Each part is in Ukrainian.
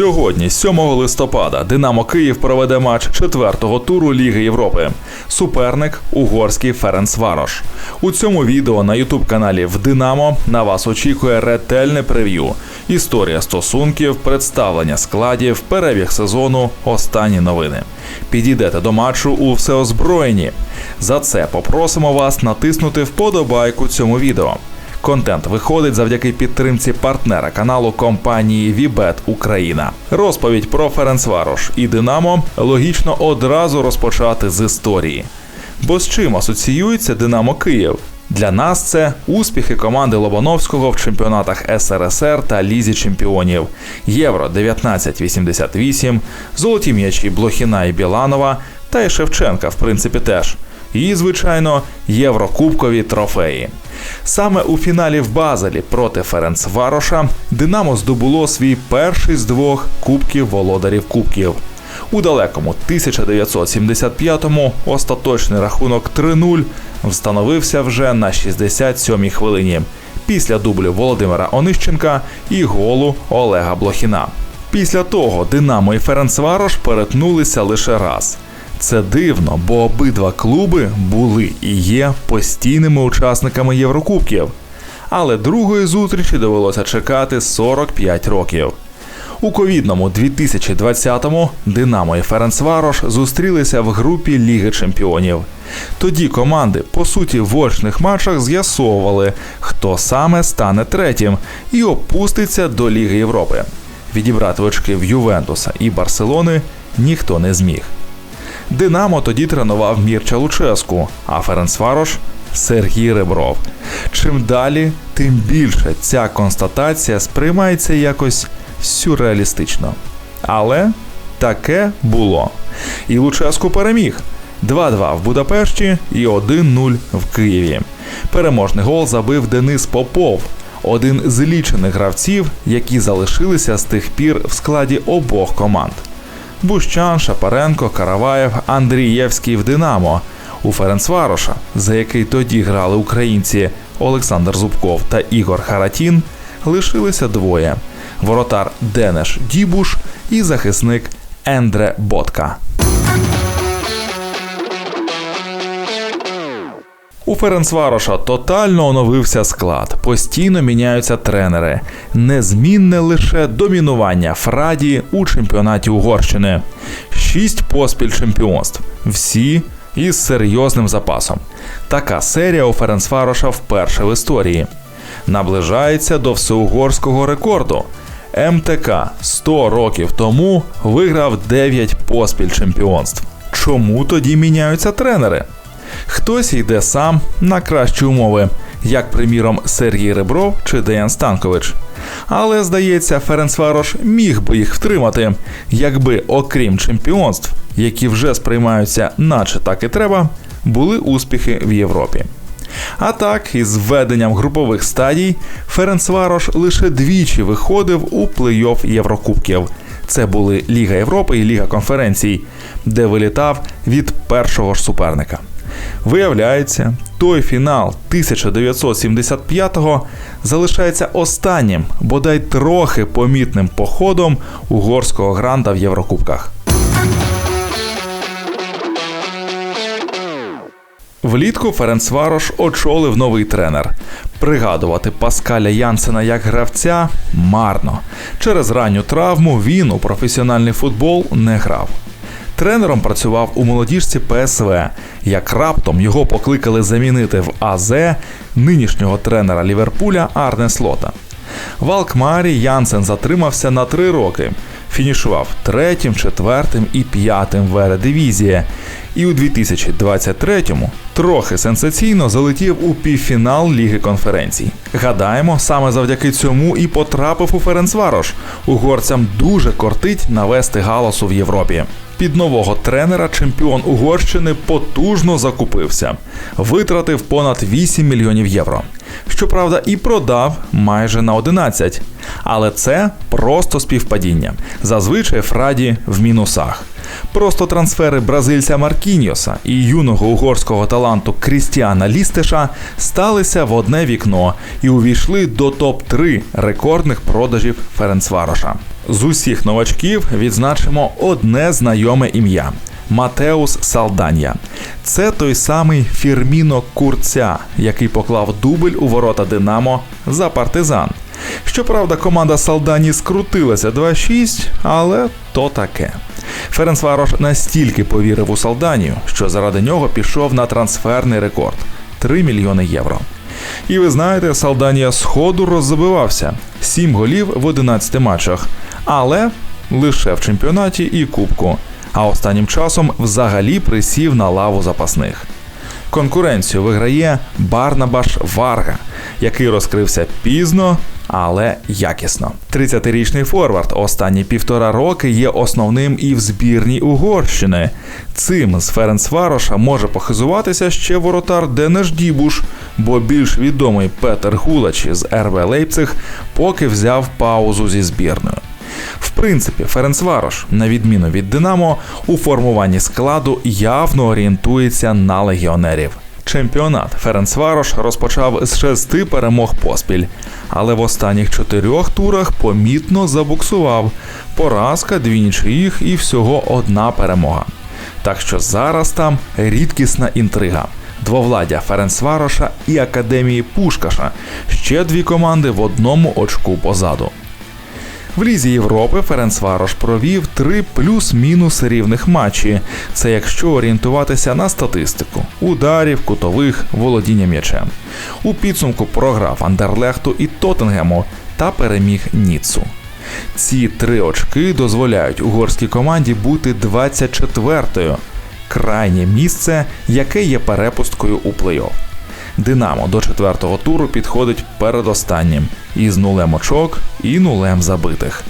Сьогодні, 7 листопада, Динамо Київ проведе матч четвертого туру Ліги Європи. Суперник угорський Ференцварош. У цьому відео на ютуб каналі в Динамо на вас очікує ретельне прев'ю. Історія стосунків, представлення складів, перебіг сезону, останні новини. Підійдете до матчу у всеозброєнні. За це попросимо вас натиснути вподобайку цьому відео. Контент виходить завдяки підтримці партнера каналу компанії Вібет Україна. Розповідь про Ференцварош і Динамо логічно одразу розпочати з історії. Бо з чим асоціюється Динамо Київ? Для нас це успіхи команди Лобановського в чемпіонатах СРСР та Лізі Чемпіонів, Євро 1988, золоті м'ячі Блохіна і Біланова та й Шевченка, в принципі, теж. І, звичайно, Єврокубкові трофеї. Саме у фіналі в Базелі проти Ференцвароша Динамо здобуло свій перший з двох кубків володарів кубків. У далекому 1975-му остаточний рахунок 3-0 встановився вже на 67-й хвилині після дублю Володимира Онищенка і голу Олега Блохіна. Після того Динамо і Ференцварош перетнулися лише раз. Це дивно, бо обидва клуби були і є постійними учасниками Єврокубків. Але другої зустрічі довелося чекати 45 років. У ковідному 2020-му Динамо і Ференцварош зустрілися в групі Ліги Чемпіонів. Тоді команди, по суті, в очних матчах з'ясовували, хто саме стане третім і опуститься до Ліги Європи. Відібрати очки в Ювентуса і Барселони ніхто не зміг. Динамо тоді тренував Мірча Луческу, а Ференцварош Сергій Ребров. Чим далі, тим більше ця констатація сприймається якось сюрреалістично. Але таке було. І Луческу переміг. 2-2 в Будапешті і 1-0 в Києві. Переможний гол забив Денис Попов, один з лічених гравців, які залишилися з тих пір в складі обох команд. Бущан, Шапаренко, Караваєв, Андрієвський в Динамо. У Ференцвароша, за який тоді грали українці Олександр Зубков та Ігор Харатін, лишилися двоє: воротар Денеш Дібуш і захисник Ендре Ботка. У Ференцвароша тотально оновився склад, постійно міняються тренери. Незмінне лише домінування Фраді у чемпіонаті Угорщини. Шість поспіль чемпіонств. Всі із серйозним запасом. Така серія у Ференцвароша вперше в історії. Наближається до всеугорського рекорду. МТК 100 років тому виграв 9 поспіль чемпіонств. Чому тоді міняються тренери? Хтось йде сам на кращі умови, як, приміром, Сергій Ребров чи Деян Станкович. Але, здається, Ференцварош міг би їх втримати, якби, окрім чемпіонств, які вже сприймаються, наче так і треба, були успіхи в Європі. А так, із введенням групових стадій, Ференцварош лише двічі виходив у плей-офф Єврокубків. Це були Ліга Європи і Ліга конференцій, де вилітав від першого ж суперника. Виявляється, той фінал 1975-го залишається останнім, бодай трохи помітним походом угорського гранта в Єврокубках. Влітку Ференцварош очолив новий тренер. Пригадувати Паскаля Янсена як гравця марно. Через ранню травму він у професіональний футбол не грав. Тренером працював у молодіжці ПСВ. Як раптом його покликали замінити в АЗ нинішнього тренера Ліверпуля Арне Слота. В Алкмарі Янсен затримався на три роки. Фінішував третім, четвертим і п'ятим в Ередивізії. І у 2023-му трохи сенсаційно залетів у півфінал Ліги конференцій. Гадаємо, саме завдяки цьому і потрапив у Ференцварош. Угорцям дуже кортить навести галасу в Європі. Під нового тренера чемпіон Угорщини потужно закупився, витратив понад 8 мільйонів євро. Щоправда, і продав майже на 11. Але це просто співпадіння. Зазвичай Фраді в мінусах. Просто трансфери бразильця Маркіньоса і юного угорського таланту Крістіана Лістеша сталися в одне вікно і увійшли до топ-3 рекордних продажів Ференцвароша. З усіх новачків відзначимо одне знайоме ім'я. Матеус Салданья. Це той самий Фірміно Курця, який поклав дубль у ворота Динамо за партизан. Щоправда, команда Салдані скрутилася 2-6, але то таке. Ференцварош настільки повірив у Салданію, що заради нього пішов на трансферний рекорд 3 мільйони євро. І ви знаєте, Салданія сходу роззабивався 7 голів в 11 матчах, але лише в чемпіонаті і кубку. А останнім часом взагалі присів на лаву запасних. Конкуренцію виграє Барнабаш Варга, який розкрився пізно, але якісно. 30-річний форвард останні півтора роки є основним і в збірній Угорщини. Цим з Ференцвароша може похизуватися ще воротар Денеш Дібуш, бо більш відомий Петер Гулач з РБ Лейпциг поки взяв паузу зі збірною. В принципі, Ференцварош, на відміну від Динамо, у формуванні складу явно орієнтується на легіонерів. Чемпіонат Ференцварош розпочав з шести перемог поспіль, але в останніх чотирьох турах помітно забуксував. Поразка, дві нічиїх і всього одна перемога. Так що зараз там рідкісна інтрига. Двовладдя Ференцвароша і Академії Пушкаша. Ще дві команди в одному очку позаду. В Лізі Європи Ференцварош провів три плюс-мінус рівних матчі. Це якщо орієнтуватися на статистику: ударів, кутових, володіння м'ячем. У підсумку програв Андерлехту і Тоттенгему та переміг Ніцу. Ці три очки дозволяють угорській команді бути 24-ю. Крайнє місце, яке є перепусткою у плей-офф. Динамо до четвертого туру підходить передостаннім із нулем очок і нулем забитих.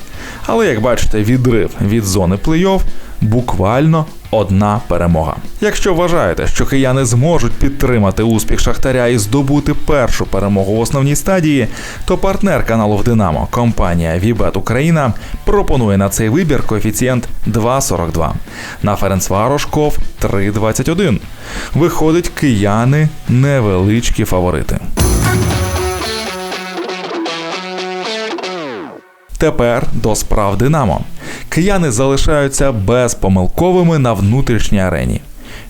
Але як бачите, відрив від зони плей-офф буквально одна перемога. Якщо вважаєте, що кияни зможуть підтримати успіх Шахтаря і здобути першу перемогу в основній стадії, то партнер каналу в Динамо, компанія Вібет Україна, пропонує на цей вибір коефіцієнт 2,42. На Ференцварошков 3,21. Виходить, кияни невеличкі фаворити. Тепер до справ Динамо. Кияни залишаються безпомилковими на внутрішній арені.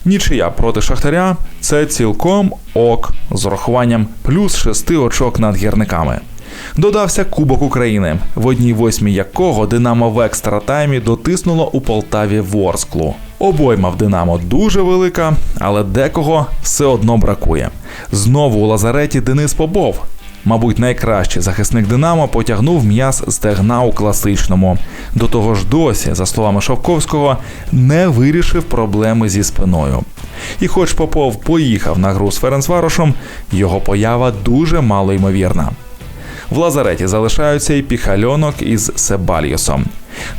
Нічия проти Шахтаря це цілком ок з урахуванням плюс шести очок над гірниками. Додався Кубок України, в одній восьмій якого Динамо в екстра таймі дотиснуло у Полтаві Ворсклу. Обойма в Динамо дуже велика, але декого все одно бракує. Знову у лазареті Денис Попов. Мабуть, найкращий захисник Динамо потягнув м'яз стегна у класичному. До того ж, досі, за словами Шовковського, не вирішив проблеми зі спиною. І хоч Попов поїхав на гру з Ференцварошем, його поява дуже мало ймовірна. В лазареті залишаються і піхальонок із Себальйосом.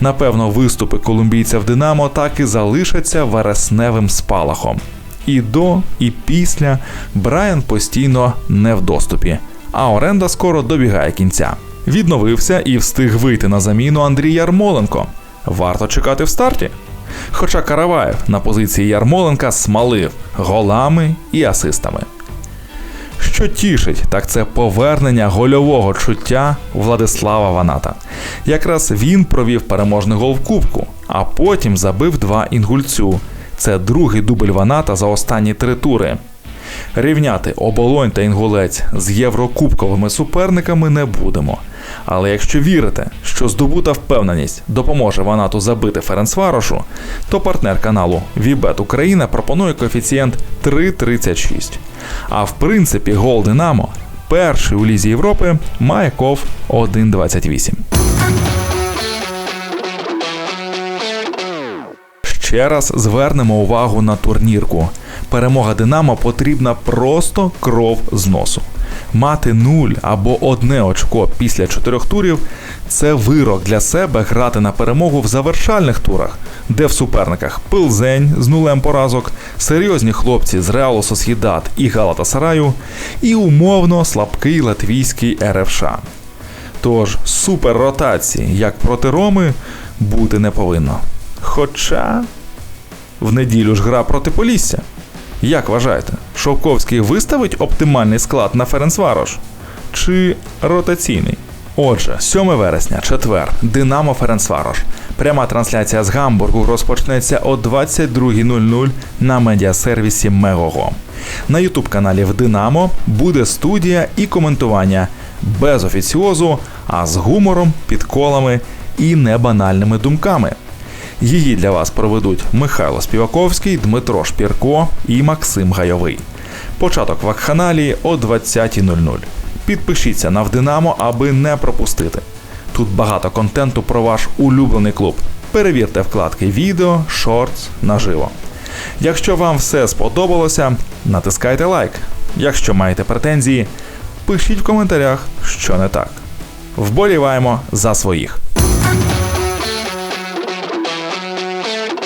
Напевно, виступи колумбійця в Динамо так і залишаться вересневим спалахом. І до, і після Брайан постійно не в доступі а оренда скоро добігає кінця. Відновився і встиг вийти на заміну Андрій Ярмоленко. Варто чекати в старті. Хоча Караваєв на позиції Ярмоленка смалив голами і асистами. Що тішить, так це повернення гольового чуття Владислава Ваната. Якраз він провів переможний гол в Кубку, а потім забив два інгульцю. Це другий дубль Ваната за останні три тури. Рівняти оболонь та інгулець з єврокубковими суперниками не будемо. Але якщо вірите, що здобута впевненість допоможе Ванату забити Ференцварошу, то партнер каналу Вібет Україна пропонує коефіцієнт 3,36. А в принципі, гол Динамо, перший у Лізі Європи, має ков 1,28. Ще раз звернемо увагу на турнірку. Перемога Динамо потрібна просто кров з носу. Мати нуль або одне очко після чотирьох турів це вирок для себе грати на перемогу в завершальних турах, де в суперниках Пилзень з нулем поразок, серйозні хлопці з Реалу Сос'єдат і Галата Сараю, і умовно слабкий латвійський РФШ. Тож супер ротації, як проти Роми, бути не повинно. Хоча В неділю ж гра проти Полісся. Як вважаєте, Шовковський виставить оптимальний склад на Ференцварош? Чи ротаційний? Отже, 7 вересня, четвер, Динамо Ференцварош. Пряма трансляція з Гамбургу розпочнеться о 22.00 на медіасервісі Мегого. На ютуб каналі в Динамо буде студія і коментування без офіціозу, а з гумором, підколами і небанальними думками. Її для вас проведуть Михайло Співаковський, Дмитро Шпірко і Максим Гайовий. Початок вакханалії о 20.00. Підпишіться на Вдинамо, аби не пропустити. Тут багато контенту про ваш улюблений клуб. Перевірте вкладки відео, шортс, наживо. Якщо вам все сподобалося, натискайте лайк. Якщо маєте претензії, пишіть в коментарях, що не так. Вболіваємо за своїх.